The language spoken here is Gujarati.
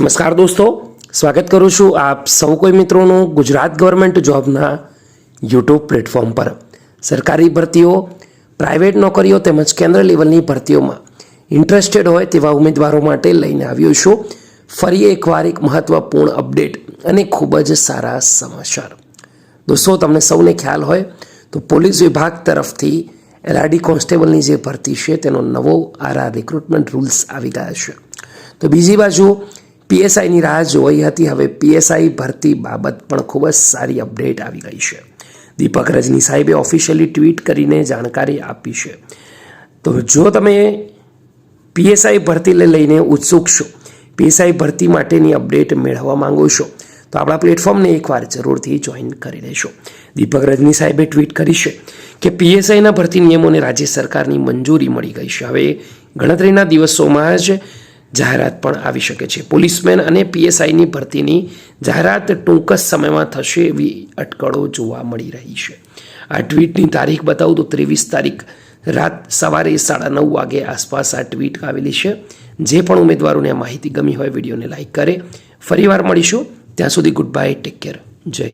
નમસ્કાર દોસ્તો, સ્વાગત કરું છું આપ સૌ કોઈ મિત્રોનું ગુજરાત ગવર્મેન્ટ જોબના યુટ્યુબ પ્લેટફોર્મ પર. સરકારી ભરતીઓ પ્રાઇવેટ નોકરીઓ તેમજ કેન્દ્ર લેવલની ભરતીઓમાં ઇન્ટરેસ્ટેડ હોય તેવા ઉમેદવારો માટે લઈને આવ્યો છું. ફરી એકવાર એક મહત્ત્વપૂર્ણ અપડેટ અને ખૂબ જ સારા સમાચાર. દોસ્તો, તમને સૌને ખ્યાલ હોય તો પોલીસ વિભાગ તરફથી એલઆરડી કોન્સ્ટેબલની જે ભરતી છે તેનો નવો આરા રિક્રુટમેન્ટ રૂલ્સ આવી ગયા છે. તો બીજી બાજુ પીએસઆઈની રાહ જોઈ હતી. હવે પીએસઆઈ ભરતી બાબત પણ ખૂબ જ સારી અપડેટ આવી ગઈ છે. દીપક રજની સાહેબે ઓફિશિયલી ટ્વીટ કરીને જાણકારી આપી છે. તો જો તમે પીએસઆઈ ભરતીને લઈને ઉત્સુક છો, પીએસઆઈ ભરતી માટેની અપડેટ મેળવવા માંગો છો, તો આપણા પ્લેટફોર્મને એકવાર જરૂરથી જોઈન કરી લેશો દીપક રજની સાહેબે ટ્વીટ કરી છે કે પીએસઆઈના ભરતી નિયમોને રાજ્ય સરકારની મંજૂરી મળી ગઈ છે. હવે ગણતરીના દિવસોમાં જ જાહેરાત પણ આવી શકે છે. પોલીસમેન અને પીએસઆઈની ભરતીની જાહેરાત ટૂંક જ સમયમાં થશે એવી અટકળો જોવા મળી રહી છે. આ ટ્વીટની તારીખ બતાવું તો ત્રેવીસ તારીખ રાત સવારે સાડા નવ વાગે આસપાસ આ ટ્વીટ આવેલી છે. જે પણ ઉમેદવારોને આ માહિતી ગમી હોય વિડીયોને લાઇક કરે. ફરીવાર મળીશું. ત્યાં સુધી ગુડ બાય ટેક કેર જય